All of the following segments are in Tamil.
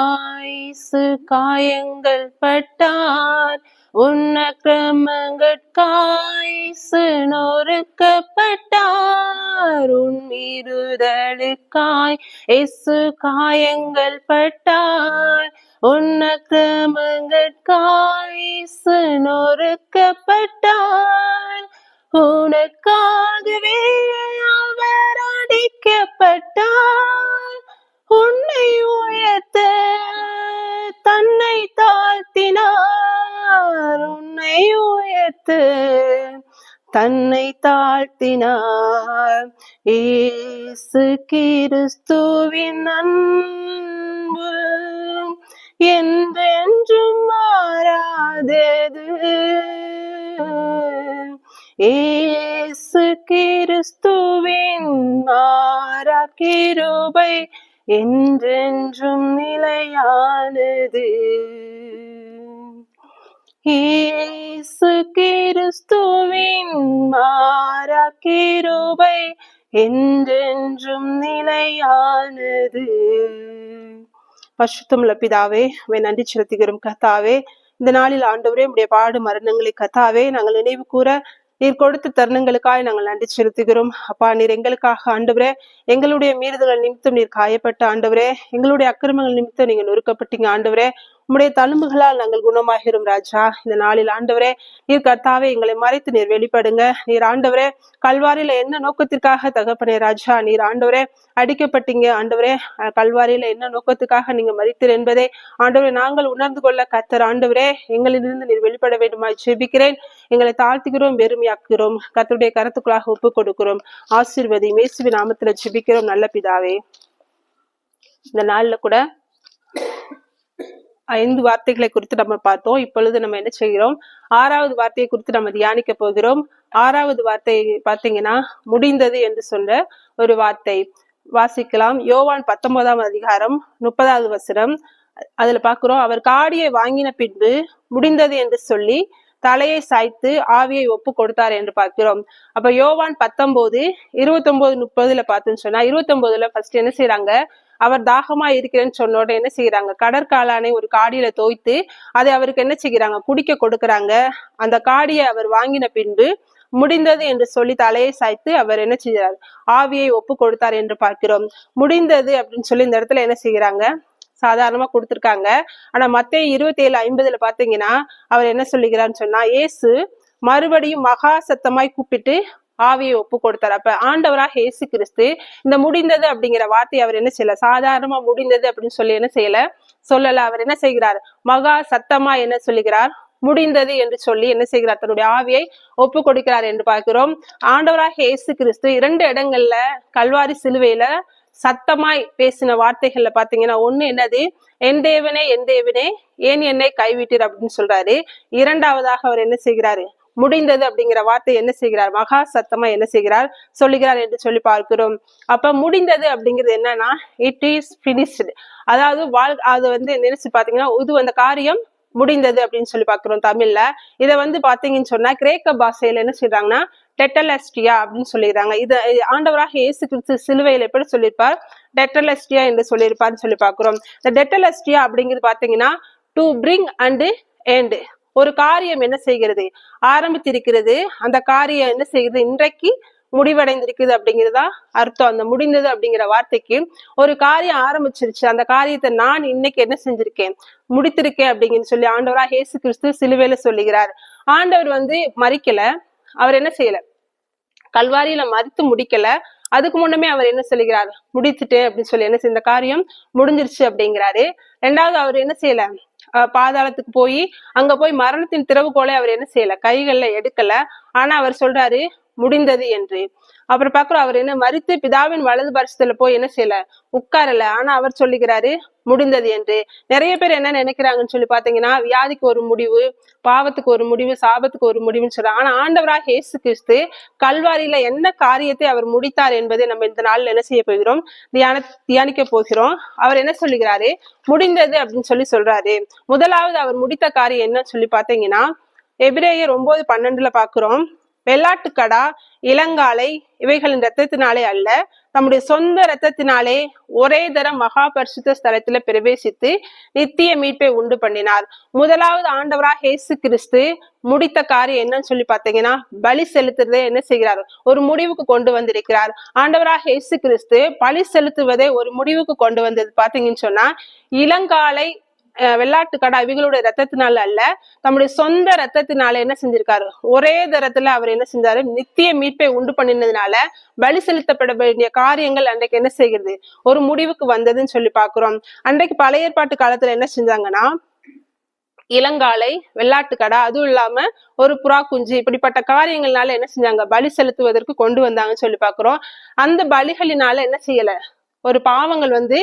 ஆயுசு காயங்கள் பட்டார். உன்ன கிரமங்கட்காய்சு நொறுக்கப்பட்டார். உன் இருதலுக்காய் இசு காயங்கள் பட்டார். உன்ன கிரமங்கட்காய்சு நொறுக்கப்பட்டார். உனக்காகவே அவர் அடிக்கப்பட்டார். உன்னை உயர் தன்னை தாழ்த்தினார். ஏசு கிறிஸ்துவின் அன்பு என்றென்றும் மாறாதது. ஏசு கிறிஸ்துவின் மாறா கிருபை என்றென்றும் நிலையானது. இயேசு கிறிஸ்துவின் மாறா கிருபை என்றென்றும் நிலையானது. பசுத்தம் பிதாவே உம்மை நன்றி செலுத்துகிறோம் கத்தாவே இந்த நாளில் ஆண்டவரே உடைய பாடு மரணங்களை கத்தாவே நாங்கள் நினைவு கூற நீர் கொடுத்த தருணங்களுக்காக நாங்கள் நன்றி செலுத்துகிறோம். அப்பா நீர் எங்களுக்காக ஆண்டவரே எங்களுடைய மீறுதல்கள் நிமித்தம் நீர் காயப்பட்ட ஆண்டவரே எங்களுடைய அக்கிரமங்கள் நிமித்தம் நீங்க நொறுக்கப்பட்டீங்க ஆண்டவரே. உம்முடைய தழும்புகளால் நாங்கள் குணமாகிறோம் ராஜா. இந்த நாளில் ஆண்டவரே நீர் கர்த்தாவே எங்களை மறைத்து நீர் வெளிப்படுங்க. நீர் ஆண்டவரே கல்வாரியில என்ன நோக்கத்திற்காக தகப்பனே ராஜா? நீர் ஆண்டவரே அடிக்கப்பட்டீங்க. ஆண்டவரே கல்வாரியில என்ன நோக்கத்துக்காக நீங்க மறித்தீர் என்பதை ஆண்டவரே நாங்கள் உணர்ந்து கொள்ள கத்தர் ஆண்டவரே எங்களிலிருந்து நீர் வெளிப்பட வேண்டுமா ஜெபிக்கிறேன். எங்களை தாழ்த்துகிறோம் வெறுமையாக்குகிறோம். கத்தருடைய கருத்துக்களாக ஒப்பு கொடுக்கிறோம். ஆசீர்வதி மேசுவி நாமத்துல ஜெபிக்கிறோம் நல்ல பிதாவே. இந்த நாள்ல கூட ஐந்து வார்த்தைகளை குறித்து நம்ம பார்த்தோம். இப்பொழுது நம்ம என்ன செய்கிறோம்? ஆறாவது வார்த்தையை குறித்து நம்ம தியானிக்க போகிறோம். ஆறாவது வார்த்தை பார்த்தீங்கன்னா முடிந்தது என்று சொன்ன ஒரு வார்த்தை. வாசிக்கலாம். யோவான் பத்தொன்பதாம் அதிகாரம் முப்பதாவது வசனம். அதுல பாக்குறோம் அவர் காடியை வாங்கின பின்பு முடிந்தது என்று சொல்லி தலையை சாய்த்து ஆவியை ஒப்பு கொடுத்தார் என்று பார்க்கிறோம். அப்ப யோவான் பத்தொன்பது இருபத்தொன்பது முப்பதுல பார்த்தோம்னு சொன்னா இருபத்தொன்பதுல ஃபர்ஸ்ட் என்ன செய்யறாங்க அவர் தாகமா இருக்கிறேன்னு சொன்ன உடனே என்ன செய்யறாங்க கடற்காலானை ஒரு காடியில தோய்த்து அதை அவருக்கு என்ன செய்கிறாங்க? குடிக்க கொடுக்கறாங்க. அந்த காடியை அவர் வாங்கின பின்பு முடிந்தது என்று சொல்லி தலையை சாய்த்து அவர் என்ன செய்கிறார்? ஆவியை ஒப்பு கொடுத்தார் என்று பார்க்கிறோம். முடிந்தது அப்படின்னு சொல்லி இந்த இடத்துல என்ன செய்கிறாங்க? சாதாரணமா கொடுத்துருக்காங்க. ஆனா மத்திய இருபத்தி ஏழு ஐம்பதுல பாத்தீங்கன்னா அவர் என்ன சொல்லுகிறான்னு சொன்னா ஏசு மறுபடியும் மகா சத்தமாய் கூப்பிட்டு ஆவியை ஒப்பு கொடுத்தார். அப்ப ஆண்டவராக இயேசு கிறிஸ்து இந்த முடிந்தது அப்படிங்கிற வார்த்தையை அவர் என்ன செய்யல? சாதாரணமா முடிந்தது அப்படின்னு சொல்லி என்ன செய்யல? சொல்லல. அவர் என்ன செய்கிறார்? மகா சத்தமா என்ன சொல்லுகிறார்? முடிந்தது என்று சொல்லி என்ன செய்கிறார்? தன்னுடைய ஆவியை ஒப்பு கொடுக்கிறார் என்று பார்க்கிறோம். ஆண்டவராக இயேசு கிறிஸ்து இரண்டு இடங்கள்ல கல்வாரி சிலுவையில சத்தமாய் பேசின வார்த்தைகள்ல பாத்தீங்கன்னா ஒண்ணு என்னது? என் தேவனே என் தேவனே ஏன் என்னை கைவிட்டீர்? அப்படின்னு சொல்றாரு. இரண்டாவதாக அவர் என்ன செய்கிறாரு? முடிந்தது அப்படிங்கிற வார்த்தை என்ன செய்கிறார்? மகா சத்தமா என்ன செய்கிறார்? சொல்லுகிறார் என்று சொல்லி பார்க்கிறோம். அப்ப முடிந்தது அப்படிங்கிறது என்னன்னா இட் இஸ் பினிஷ்டு அதாவது வாழ் அது வந்து நினைச்சு பாத்தீங்கன்னா இது அந்த காரியம் முடிந்தது அப்படின்னு சொல்லி பாக்குறோம் தமிழ்ல. இதை வந்து பாத்தீங்கன்னு சொன்னா கிரேக்க பாஷையில என்ன சொல்றாங்கன்னா டெட்டலஸ்டியா அப்படின்னு சொல்லிடுறாங்க. இது ஆண்டவராக இயேசு கிறிஸ்து சிலுவையில் எப்படி சொல்லியிருப்பார் டெட்டலஸ்டியா என்று சொல்லியிருப்பார்னு சொல்லி பார்க்கிறோம் இந்த டெட்டலஸ்டியா அப்படிங்கிறது பாத்தீங்கன்னா டு பிரிங் அண்டு எண்டு ஒரு காரியம் என்ன செய்கிறது? ஆரம்பித்திருக்கிறது. அந்த காரியம் என்ன செய்கிறது? இன்றைக்கு முடிவடைந்திருக்குது அப்படிங்கிறதா அர்த்தம். அந்த முடிந்தது அப்படிங்கிற வார்த்தைக்கு ஒரு காரியம் ஆரம்பிச்சிருச்சு. அந்த காரியத்தை நான் இன்னைக்கு என்ன செஞ்சிருக்கேன்? முடித்திருக்கேன் அப்படிங்கன்னு சொல்லி ஆண்டவரா இயேசு கிறிஸ்து சிலுவையில சொல்லுகிறார். ஆண்டவர் வந்து மறிக்கல. அவர் என்ன செய்யல? கல்வாரியில மறித்து முடிக்கல. அதுக்கு முன்னமே அவர் என்ன சொல்லுகிறார்? முடித்துட்டேன் அப்படின்னு சொல்லி என்ன செய்ய இந்த காரியம் முடிஞ்சிருச்சு அப்படிங்கிறாரு. ரெண்டாவது அவர் என்ன செய்யல? அஹ் பாதாளத்துக்கு போய் அங்க போய் மரணத்தின் திறவுகோலை அவர் என்ன செய்யல? கைகள்ல எடுக்கல. ஆனா அவர் சொல்றாரு முடிந்தது என்று. அப்புறம் பாக்குறோம் அவர் என்ன மறித்து பிதாவின் வலது பரிசத்துல போய் என்ன செய்யல? உட்காரல. ஆனா அவர் சொல்லுகிறாரு முடிந்தது என்று. நிறைய பேர் என்ன நினைக்கிறாங்கன்னு சொல்லி பாத்தீங்கன்னா வியாதிக்கு ஒரு முடிவு பாவத்துக்கு ஒரு முடிவு சாபத்துக்கு ஒரு முடிவுன்னு சொல்றாங்க. ஆனா ஆண்டவராக இயேசு கிறிஸ்து கல்வாரியில என்ன காரியத்தை அவர் முடித்தார் என்பதை நம்ம இந்த நாள்ல என்ன செய்ய போகிறோம்? தியான தியானிக்க போகிறோம். அவர் என்ன சொல்லுகிறாரு? முடிந்தது அப்படின்னு சொல்லி சொல்றாரு. முதலாவது அவர் முடித்த காரியம் என்னன்னு சொல்லி பாத்தீங்கன்னா எபிரேயர் ஒன்பது பன்னெண்டுல பாக்குறோம் வெள்ளாட்டுக்கடா இளங்காலை இவைகளின் ரத்தத்தினாலே அல்ல. தம்முடைய சொந்த ரத்தத்தினாலே ஒரே தரம் மகா பரிசுத்த ஸ்தலத்துல பிரவேசித்து நித்திய மீட்பை உண்டு பண்ணினார். முதலாவது ஆண்டவரா ஹேசு கிறிஸ்து முடித்த காரியம் என்னன்னு சொல்லி பாத்தீங்கன்னா பலி செலுத்துறதே என்ன செய்கிறார்? ஒரு முடிவுக்கு கொண்டு வந்திருக்கிறார். ஆண்டவரா ஹேசு கிறிஸ்து பலி செலுத்துவதை ஒரு முடிவுக்கு கொண்டு வந்தது பாத்தீங்கன்னு சொன்னா இளங்காலை வெள்ளாட்டு கடா இவங்களுடைய ரத்தத்தினால அல்ல தம்முடைய சொந்த ரத்தத்தினால என்ன செஞ்சிருக்காரு? ஒரே தரத்துல அவர் என்ன செஞ்சாரு? நித்திய மீட்பை உண்டு பண்ணினதுனால பலி செலுத்தப்பட வேண்டிய காரியங்கள் அன்றைக்கு என்ன செய்கிறது? ஒரு முடிவுக்கு வந்ததுன்னு சொல்லி பாக்குறோம் அன்றைக்கு பழைய ஏற்பாட்டு காலத்துல என்ன செஞ்சாங்கன்னா இளங்காலை வெள்ளாட்டுக்கடா அதுவும் இல்லாம ஒரு புறா குஞ்சு இப்படிப்பட்ட காரியங்கள்னால என்ன செஞ்சாங்க? பலி செலுத்துவதற்கு கொண்டு வந்தாங்கன்னு சொல்லி பாக்குறோம் அந்த பலிகளினால என்ன செய்யல? ஒரு பாவங்கள் வந்து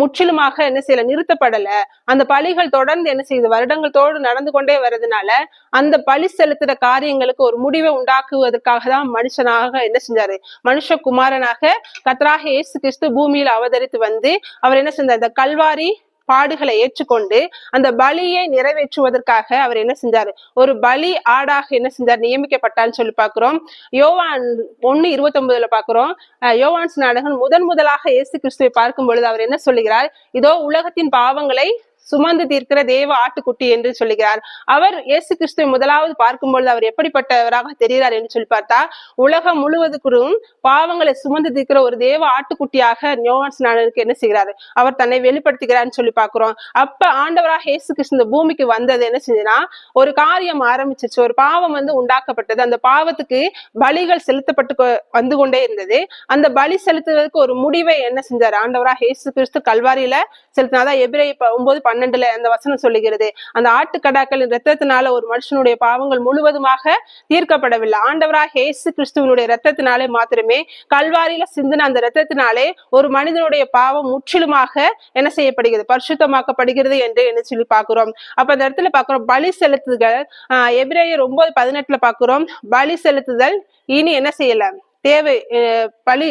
முற்றிலுமாக என்ன செய்யல நிறுத்தப்படல. அந்த பழிகள் தொடர்ந்து என்ன செய்யுது வருடங்களோடு நடந்து கொண்டே வர்றதுனால அந்த பழி செலுத்துற காரியங்களுக்கு ஒரு முடிவை உண்டாக்குவதற்காக தான் மனுஷனாக என்ன செஞ்சாரு? மனுஷ குமாரனாக கத்தராக இயேசு கிறிஸ்து பூமியில் அவதரித்து வந்து அவர் என்ன செஞ்சார்? இந்த கல்வாரி பாடுகளை ஏற்றுக்கொண்டு அந்த பலியை நிறைவேற்றுவதற்காக அவர் என்ன செஞ்சாரு? ஒரு பலி ஆடாக என்ன செஞ்சார்? நியமிக்கப்பட்டான்னு சொல்லி பாக்குறோம் யோவான் ஒண்ணு இருபத்தி ஒன்பதுல பாக்குறோம் அஹ் யோவான்ஸ் நாடகம் முதன் முதலாக இயேசு கிறிஸ்துவை பார்க்கும் பொழுது அவர் என்ன சொல்லுகிறார்? இதோ உலகத்தின் பாவங்களை சுமந்து தீர்க்கிற தேவ ஆட்டுக்குட்டி என்று சொல்லுகிறார். அவர் இயேசு கிறிஸ்துவை முதலாவது பார்க்கும்பொழுது அவர் எப்படிப்பட்டவராக தெரிகிறார் என்று சொல்லி பார்த்தா உலகம் முழுவதுக்கும் பாவங்களை சுமந்து தீர்க்கிற ஒரு தேவ ஆட்டுக்குட்டியாக யோவான்ஸ் நாடனுக்கு என்ன செய்கிறார்? அவர் தன்னை வெளிப்படுத்துகிறார்னு சொல்லி பார்க்கிறோம். அப்ப ஆண்டவராக இயேசு கிறிஸ்து இந்த பூமிக்கு வந்தது என்ன செஞ்சுன்னா ஒரு காரியம் ஆரம்பிச்சிச்சு ஒரு பாவம் வந்து உண்டாக்கப்பட்டது. அந்த பாவத்துக்கு பலிகள் செலுத்தப்பட்டு வந்து கொண்டே இருந்தது. அந்த பலி செலுத்துவதற்கு ஒரு முடிவை என்ன செஞ்சார்? ஆண்டவராக இயேசு கிறிஸ்து கல்வாரியில செலுத்தினாதான் எபிரே ஒன்பது பன்னெண்டுல அந்த வசனம் சொல்லுகிறது. அந்த ஆட்டுக்கடாக்களின் ரத்தத்தினால ஒரு மனுஷனுடைய பாவங்கள் முழுவதுமாக தீர்க்கப்படவில்லை. ஆண்டவராக இயேசு கிறிஸ்துவனுடைய ரத்தத்தினாலே மாத்திரமே கல்வாரியில சிந்தின அந்த ரத்தத்தினாலே ஒரு மனிதனுடைய பாவம் முற்றிலுமாக என்ன செய்யப்படுகிறது? பரிசுத்தமாக்கப்படுகிறது என்று என்ன சொல்லி பார்க்கிறோம். அப்ப அந்த இடத்துல பார்க்கிறோம் பலி செலுத்துதல் ஆஹ் எபிரேயர் ஒன்பது பதினெட்டுல பார்க்கிறோம். பலி செலுத்துதல் இனி என்ன செய்யல? தேவை அஹ் பலி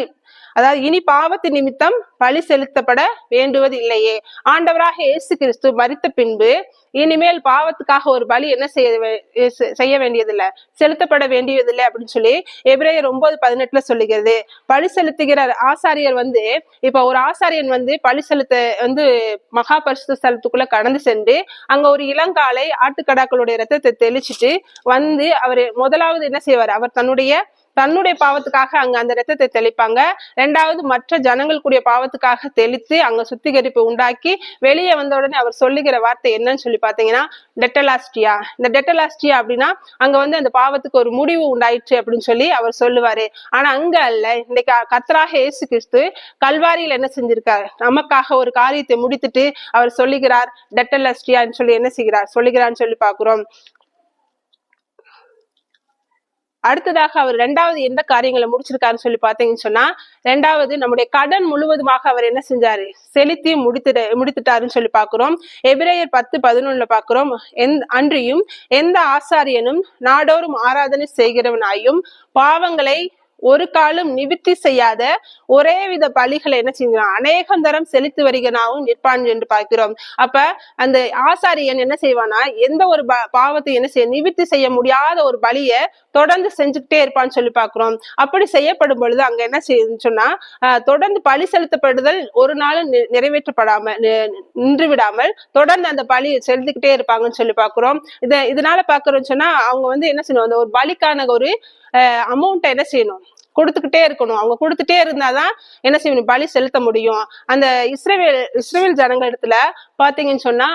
அதாவது இனி பாவத்து நிமித்தம் பழி செலுத்தப்பட வேண்டுவது இல்லையே ஆண்டவராக இயேசு கிறிஸ்து மறித்த பின்பு இனிமேல் பாவத்துக்காக ஒரு பலி என்ன செய்ய செய்ய வேண்டியதில்லை. செலுத்தப்பட வேண்டியதில்லை அப்படின்னு சொல்லி எபிரேயர் ஒன்பது பதினெட்டுல சொல்லுகிறது. பழி செலுத்துகிற ஆசாரியர் வந்து இப்ப ஒரு ஆசாரியன் வந்து பழி செலுத்த வந்து மகா பரிசுத்த ஸ்தலத்துக்குள்ள கடந்து சென்று அங்க ஒரு இளங்காலை ஆட்டுக்கடாக்களுடைய ரத்தத்தை தெளிச்சிட்டு வந்து அவர் முதலாவது என்ன செய்வார்? அவர் தன்னுடைய தன்னுடைய பாவத்துக்காக அங்க அந்த ரத்தத்தை தெளிப்பாங்க. ரெண்டாவது மற்ற ஜனங்களுக்குரிய பாவத்துக்காக தெளித்து அங்க சுத்திகரிப்பு உண்டாக்கி வெளியே வந்த உடனே அவர் சொல்லுகிற வார்த்தை என்னன்னு சொல்லி பாத்தீங்கன்னா டெட்டலாஸ்டியா. இந்த டெட்டலாஸ்டியா அப்படின்னா அங்க வந்து அந்த பாவத்துக்கு ஒரு முடிவு உண்டாயிற்று அப்படின்னு சொல்லி அவர் சொல்லுவாரு. ஆனா அங்க அல்ல. இன்னைக்கு கத்தராக இயேசு கிறிஸ்து கல்வாரியில் என்ன செஞ்சிருக்காரு? நமக்காக ஒரு காரியத்தை முடித்துட்டு அவர் சொல்லுகிறார் டெட்டலாஸ்டியான்னு சொல்லி என்ன செய்கிறார்? சொல்லுகிறான்னு சொல்லி பாக்குறோம் அடுத்ததாக அவர் ரெண்டாவது எந்த காரியங்களை முடிச்சிருக்காருன்னு சொல்லி பாத்தீங்கன்னு சொன்னா ரெண்டாவது நம்முடைய கடன் முழுவதுமாக அவர் என்ன செஞ்சாரு? செலுத்தி முடித்துட முடித்துட்டாருன்னு சொல்லி பாக்குறோம் எபிரேயர் பத்து பதினொன்னுல பாக்குறோம் எந்த அன்றியும் எந்த ஆசாரியனும் நாடோறும் ஆராதனை செய்கிறவனாயும் பாவங்களை ஒரு காலம் நிவிற்த்தி செய்யாத ஒரே வித பலிகளை என்ன செய்கிறான்? அநேகம் தரம் செலுத்தி வருகிறாவும் நிற்பான் என்று பார்க்கிறோம். அப்ப அந்த ஆசாரியன் என்ன செய்வானா எந்த ஒரு ப- பாவத்தை என்ன செய்ய நிவிற்த்தி செய்ய முடியாத ஒரு பலிய தொடர்ந்து செஞ்சுக்கிட்டே இருப்பான்னு சொல்லி பார்க்கிறோம். அப்படி செய்யப்படும் பொழுது அங்க என்ன செய்யுதுன்னு சொன்னா ஆஹ், தொடர்ந்து பலி செலுத்தப்படுதல் ஒரு நாளும் நி- நிறைவேற்றப்படாம நின்று விடாமல் தொடர்ந்து அந்த பலி செலுத்திக்கிட்டே இருப்பாங்கன்னு சொல்லி பார்க்கிறோம். இத இதனால பாக்குறோம் சொன்னா அவங்க வந்து என்ன செய்யணும் அந்த ஒரு பலிக்கான ஒரு அமௌண்ட்டை என்ன செய்யணும்? கொடுத்துக்கிட்டே இருக்கணும். அவங்க கொடுத்துட்டே இருந்தாதான் என்ன செய்யணும் பலி செலுத்த முடியும். அந்த இஸ்ரேவேல் இஸ்ரேல் ஜனங்க இடத்துல பாத்தீங்கன்னு சொன்னா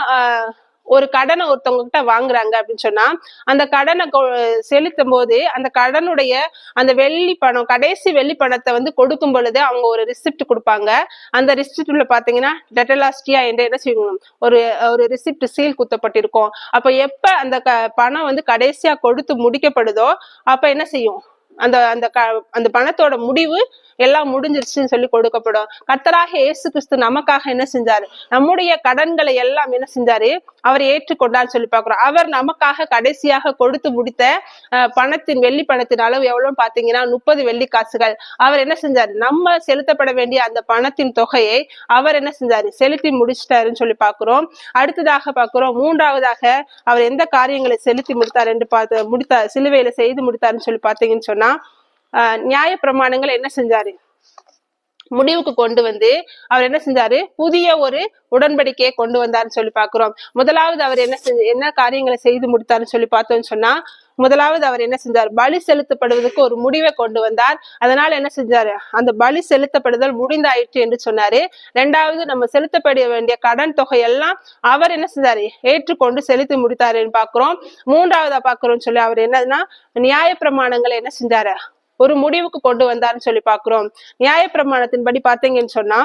ஒரு கடனை ஒருத்தவங்க கிட்ட வாங்குறாங்க அப்படின்னு சொன்னா அந்த கடனை கொ- செலுத்தும் போது அந்த கடனுடைய அந்த வெள்ளி பணம் கடைசி வெள்ளி பணத்தை வந்து கொடுக்கும் பொழுது அவங்க ஒரு ரிசிப்ட் கொடுப்பாங்க. அந்த ரிசிப்ட்ல பாத்தீங்கன்னா டெட்டலாஸ்டியா என்று என்ன செய்யணும் ஒரு ஒரு ரிசிப்ட் சீல் குத்தப்பட்டிருக்கும். அப்ப எப்ப அந்த க- பணம் வந்து கடைசியா கொடுத்து முடிக்கப்படுதோ அப்ப என்ன செய்யும்? அந்த அந்த க- அந்த பணத்தோட முடிவு எல்லாம் முடிஞ்சிருச்சுன்னு சொல்லி கொடுக்கப்படும். கர்த்தராக இயேசு கிறிஸ்து நமக்காக என்ன செஞ்சாரு? நம்முடைய கடன்களை எல்லாம் என்ன செஞ்சாரு? அவர் ஏற்றுக்கொண்டான்னு சொல்லி பார்க்கிறோம். அவர் நமக்காக கடைசியாக கொடுத்து முடித்த பணத்தின் வெள்ளி பணத்தின் அளவு எவ்வளவுன்னு பாத்தீங்கன்னா முப்பது வெள்ளி காசுகள். அவர் என்ன செஞ்சாரு? நம்ம செலுத்தப்பட வேண்டிய அந்த பணத்தின் தொகையை அவர் என்ன செஞ்சாரு? செலுத்தி முடிச்சிட்டாருன்னு சொல்லி பாக்குறோம் அடுத்ததாக பாக்குறோம் மூன்றாவதாக அவர் எந்த காரியங்களை செலுத்தி முடித்தார் என்று பார்த்து முடித்தார் சிலுவையில செய்து முடித்தாருன்னு சொல்லி பார்த்தீங்கன்னு சொன்னா நியாய பிரமாணங்கள் என்ன செஞ்சாரு? முடிவுக்கு கொண்டு வந்து அவர் என்ன செஞ்சாரு? புதிய ஒரு உடன்படிக்கையை கொண்டு வந்தாருன்னு சொல்லி பாக்குறோம் முதலாவது அவர் என்ன செஞ்சு என்ன காரியங்களை செய்து முடித்தாருன்னு சொல்லி பார்த்தோம்னு சொன்னா முதலாவது அவர் என்ன செஞ்சார்? பலி செலுத்தப்படுவதற்கு ஒரு முடிவை கொண்டு வந்தார். அதனால என்ன செஞ்சாரு? அந்த பலி செலுத்தப்படுதல் முடிந்தாயிற்று என்று சொன்னாரு. ரெண்டாவது நம்ம செலுத்தப்பட வேண்டிய கடன் தொகை எல்லாம் அவர் என்ன செஞ்சாரு? ஏற்றுக்கொண்டு செலுத்தி முடித்தாருன்னு பாக்குறோம் மூன்றாவதா பாக்குறோம்னு சொல்லி அவர் என்னதுன்னா நியாய பிரமாணங்களை என்ன செஞ்சாரு? ஒரு முடிவுக்கு கொண்டு வந்தார்னு சொல்லி பாக்குறோம் நியாயப்பிரமாணத்தின்படி பாத்தீங்கன்னு சொன்னா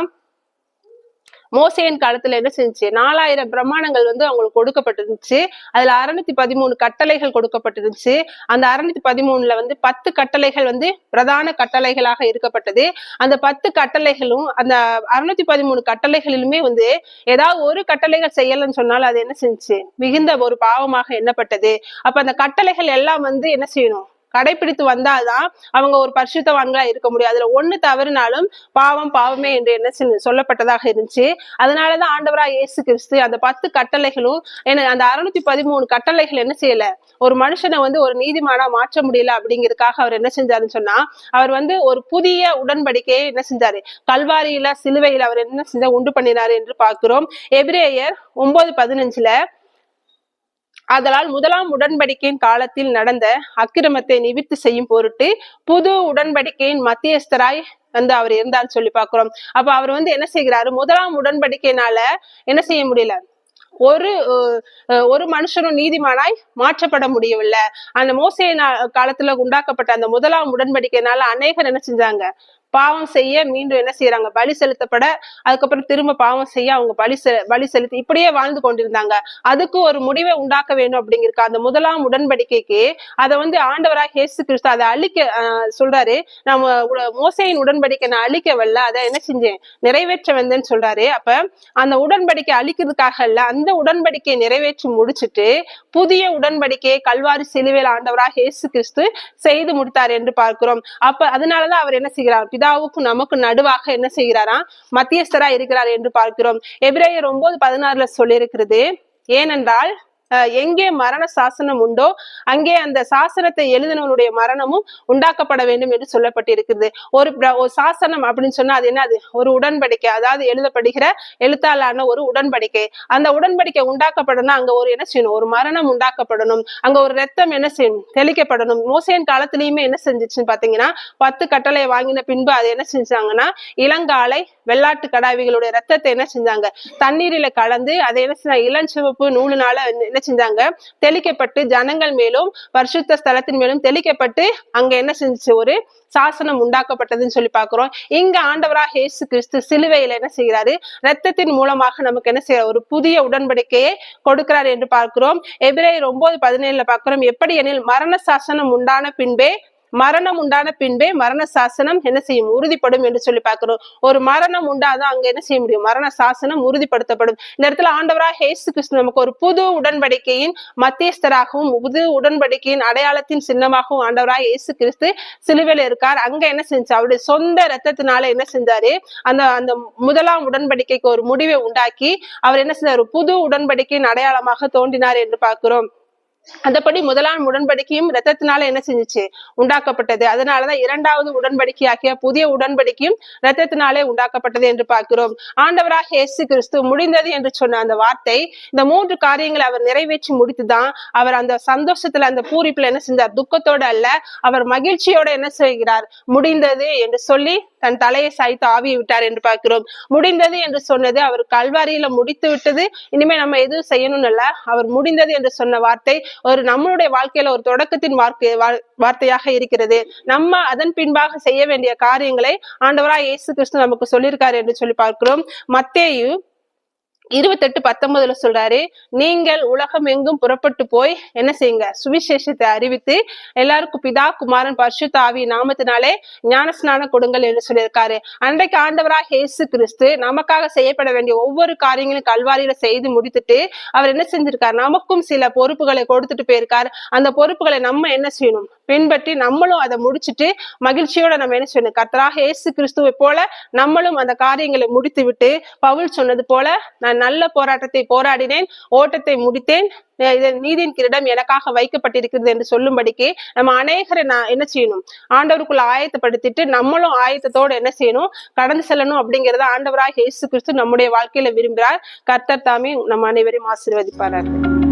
மோசையின் காலத்துல என்ன செஞ்சுச்சு? நாலாயிரம் பிரமாணங்கள் வந்து அவங்களுக்கு கொடுக்கப்பட்டிருந்துச்சு. அதுல அறுநூத்தி பதிமூணு கட்டளைகள் கொடுக்கப்பட்டிருந்துச்சு. அந்த அறுநூத்தி பதிமூணுல வந்து பத்து கட்டளைகள் வந்து பிரதான கட்டளைகளாக இருக்கப்பட்டது. அந்த பத்து கட்டளைகளும் அந்த அறுநூத்தி பதிமூணு கட்டளைகளிலுமே வந்து ஏதாவது ஒரு கட்டளைகள் செய்யலன்னு சொன்னால் அது என்ன செஞ்சுச்சு? மிகுந்த ஒரு பாவமாக எண்ணப்பட்டது. அப்ப அந்த கட்டளைகள் எல்லாம் வந்து என்ன செய்யணும்? கடைபிடித்து வந்தாதான் அவங்க ஒரு பரிசுத்தவான்களா இருக்க முடியும். அதுல ஒண்ணு தவறினாலும் பாவம் பாவமே என்று என்ன செஞ்சு- சொல்லப்பட்டதாக இருந்துச்சு. அதனாலதான் ஆண்டவரா இயேசு கிறிஸ்து அந்த பத்து கட்டளைகளும் என்ன அந்த அறுநூத்தி பதிமூணு கட்டளைகள் என்ன செய்யல? ஒரு மனுஷனை வந்து ஒரு நீதிமானா மாற்ற முடியல அப்படிங்கிறதுக்காக அவர் என்ன செஞ்சாருன்னு சொன்னா அவர் வந்து ஒரு புதிய உடன்படிக்கையை என்ன செஞ்சாரு? கல்வாரியில சிலுவையில் அவர் என்ன செஞ்சா உண்டு பண்ணினாரு என்று பார்க்கிறோம். எபிரேயர் ஒன்பது பதினஞ்சுல ஆதலால் முதலாம் உடன்படிக்கையின் காலத்தில் நடந்த அக்கிரமத்தை நிவிர்த்தி செய்யும் பொருட்டு புது உடன்படிக்கையின் மத்தியஸ்தராய் வந்து அவர் இருந்தார் சொல்லி பார்க்கிறோம். அப்ப அவர் வந்து என்ன செய்கிறாரு? முதலாம் உடன்படிக்கையினால என்ன செய்ய முடியல? ஒரு அஹ், ஒரு மனுஷனும் நீதிமானாய் மாற்றப்பட முடியவில்லை. அந்த மோசே காலத்துல உண்டாக்கப்பட்ட அந்த முதலாம் உடன்படிக்கையினால அநேகர் என்ன செஞ்சாங்க? பாவம் செய்ய மீண்டும் என்ன செய்யறாங்க பலி செலுத்தப்பட அதுக்கப்புறம் திரும்ப பாவம் செய்ய அவங்க பலி செ பலி செலுத்தி இப்படியே வாழ்ந்து கொண்டிருந்தாங்க. அதுக்கு ஒரு முடிவை உண்டாக்க வேணும் அப்படிங்கிறக்க அந்த முதலாம் உடன்படிக்கைக்கு அதை வந்து ஆண்டவராக இயேசு கிறிஸ்து அதை அழிக்க சொல்றாரு. நம்ம மோசையின் உடன்படிக்கை நான் அழிக்க வரல அதை என்ன செஞ்சேன்? நிறைவேற்ற வந்தேன்னு சொல்றாரு. அப்ப அந்த உடன்படிக்கை அழிக்கிறதுக்காக இல்ல அந்த உடன்படிக்கையை நிறைவேற்றி முடிச்சுட்டு புதிய உடன்படிக்கையை கல்வாரி சிலுவையில் ஆண்டவராக இயேசு கிறிஸ்து செய்து முடித்தார் என்று பார்க்கிறோம். அப்ப அதனாலதான் அவர் என்ன செய்கிறார்? பிதாவுக்கும் நமக்கு நடுவாக என்ன செய்கிறாராம் மத்தியஸ்தரா இருக்கிறார் என்று பார்க்கிறோம். எபிரேயர் ஒன்பது பதினாறுல சொல்லியிருக்கிறது ஏனென்றால் எங்கே மரண சாசனம் உண்டோ அங்கே அந்த சாசனத்தை எழுதினவனுடைய மரணமும் உண்டாக்கப்பட வேண்டும் என்று சொல்லப்பட்டிருக்கிறது. ஒரு ஒரு சாசனம் அப்படின்னு சொன்னா அது என்னது? ஒரு உடன்படிக்கை. அதாவது எழுதப்படுகிற எழுத்தாளான ஒரு உடன்படிக்கை. அந்த உடன்படிக்கை உண்டாக்கப்படணும் அங்க ஒரு என்ன செய்யணும்? ஒரு மரணம் உண்டாக்கப்படணும். அங்க ஒரு ரத்தம் என்ன செய்யணும்? தெளிக்கப்படணும். மோசேன் காலத்திலயுமே என்ன செஞ்சுச்சுன்னு பாத்தீங்கன்னா பத்து கட்டளை வாங்கின பின்பு அது என்ன செஞ்சாங்கன்னா இளங்காலை வெள்ளாட்டு கடாவிகளுடைய ரத்தத்தை என்ன செஞ்சாங்க? தண்ணீரில கலந்து அதை என்ன செஞ்சாங்க இளஞ்சிவப்பு நூலுனால என்ன செஞ்சாங்க? தெளிக்கப்பட்டு ஜனங்கள் மேலும் பரிசுத்த ஸ்தலத்தின் மேலும் தெளிக்கப்பட்டு அங்க என்ன செஞ்சுச்சு? ஒரு சாசனம் உண்டாக்கப்பட்டதுன்னு சொல்லி பாக்குறோம் இங்க ஆண்டவராக இயேசு கிறிஸ்து சிலுவையில என்ன செய்கிறாரு? ரத்தத்தின் மூலமாக நமக்கு என்ன செய்ய ஒரு புதிய உடன்படிக்கையை கொடுக்கிறார் என்று பார்க்கிறோம். எபிரேயர் ஒன்பது பதினேழுல பாக்குறோம் எப்படி எனில் மரண சாசனம் உண்டான பின்பே மரணம் உண்டான பின்பே மரண சாசனம் என்ன செய்யும்? உறுதிப்படும் என்று சொல்லி பார்க்கிறோம். ஒரு மரணம் உண்டாதான் அங்க என்ன செய்ய முடியும்? மரண சாசனம் உறுதிப்படுத்தப்படும். இந்த இடத்துல ஆண்டவரா ஹேசு கிருஷ்ணன் நமக்கு ஒரு புது உடன்படிக்கையின் மத்தியஸ்தராகவும் புது உடன்படிக்கையின் அடையாளத்தின் சின்னமாகவும் ஆண்டவரா இயேசு கிறிஸ்து சிலுவையில இருக்கார். அங்க என்ன செஞ்சு அவருடைய சொந்த ரத்தத்தினால என்ன செஞ்சாரு? அந்த அந்த முதலாம் உடன்படிக்கைக்கு ஒரு முடிவை உண்டாக்கி அவர் என்ன செஞ்சார்? புது உடன்படிக்கையின் அடையாளமாக தோன்றினார் என்று பார்க்கிறோம். அந்தபடி முதலாம் உடன்படிக்கையும் ரத்தத்தினால என்ன செஞ்சுச்சு? உண்டாக்கப்பட்டது. அதனாலதான் இரண்டாவது உடன்படிக்கையாகிய புதிய உடன்படிக்கையும் ரத்தத்தினாலே உண்டாக்கப்பட்டது என்று பார்க்கிறோம். ஆண்டவராக இயேசு கிறிஸ்து முடிந்தது என்று சொன்ன அந்த வார்த்தை இந்த மூன்று காரியங்களை அவர் நிறைவேற்றி முடித்துதான் அவர் அந்த சந்தோஷத்துல அந்த பூரிப்புல என்ன செஞ்சார்? துக்கத்தோட அல்ல அவர் மகிழ்ச்சியோட என்ன செய்கிறார்? முடிந்தது என்று சொல்லி தன் தலையை சாய்த்து ஆவியை விட்டார் என்று பார்க்கிறோம். முடிந்தது என்று சொன்னது அவர் கல்வாரியில முடித்து விட்டது. இனிமே நம்ம எதுவும் செய்யணும்னு இல்ல. அவர் முடிந்தது என்று சொன்ன வார்த்தை ஒரு நம்மளுடைய வாழ்க்கையில ஒரு தொடக்கத்தின் வார்த்தை வா- வார்த்தையாக இருக்கிறது. நம்ம அதன் பின்பாக செய்ய வேண்டிய காரியங்களை ஆண்டவராய் இயேசு கிறிஸ்து நமக்கு சொல்லியிருக்காரு என்று சொல்லி பார்க்கிறோம். மத்தேயு இருபத்தெட்டு பத்தொன்பதுல சொல்றாரு நீங்கள் உலகம் எங்கும் புறப்பட்டு போய் என்ன செய்யுங்க? சுவிசேஷத்தை அறிவித்து எல்லாருக்கும் பிதா குமாரன் பரிசுத்த ஆவி நாமத்தினாலே ஞானஸ்நானம் கொடுங்கள் என்று சொல்லியிருக்காரு. அன்றைக்கு ஆண்டவராக இயேசு கிறிஸ்து நமக்காக செய்யப்பட வேண்டிய ஒவ்வொரு காரியங்களையும் கல்வாரியில செய்து முடித்துட்டு அவர் என்ன செஞ்சிருக்காரு? நமக்கும் சில பொறுப்புகளை கொடுத்துட்டு போயிருக்காரு. அந்த பொறுப்புகளை நம்ம என்ன செய்யணும்? பின்பற்றி நம்மளும் அதை முடிச்சுட்டு மகிழ்ச்சியோட நம்ம என்ன செய்யணும்? கர்த்தராக இயேசு கிறிஸ்துவை போல நம்மளும் அந்த காரியங்களை முடித்து விட்டு பவுல் சொன்னது போல நான் நல்ல போராட்டத்தை போராடினேன் ஓட்டத்தை முடித்தேன். நீதியின் கிரீடம் எனக்காக வைக்கப்பட்டிருக்கிறது என்று சொல்லும்படிக்கு நம்ம அநேகரை நான் என்ன செய்யணும்? ஆண்டவருக்குள்ள ஆயத்தப்படுத்திட்டு நம்மளும் ஆயத்தத்தோட என்ன செய்யணும்? கடந்து செல்லணும் அப்படிங்கறத ஆண்டவராக இயேசு கிறிஸ்து நம்முடைய வாழ்க்கையில விரும்புகிறார். கர்த்தர் தாமே நம்ம அனைவரையும் ஆசீர்வதிப்பார்கள்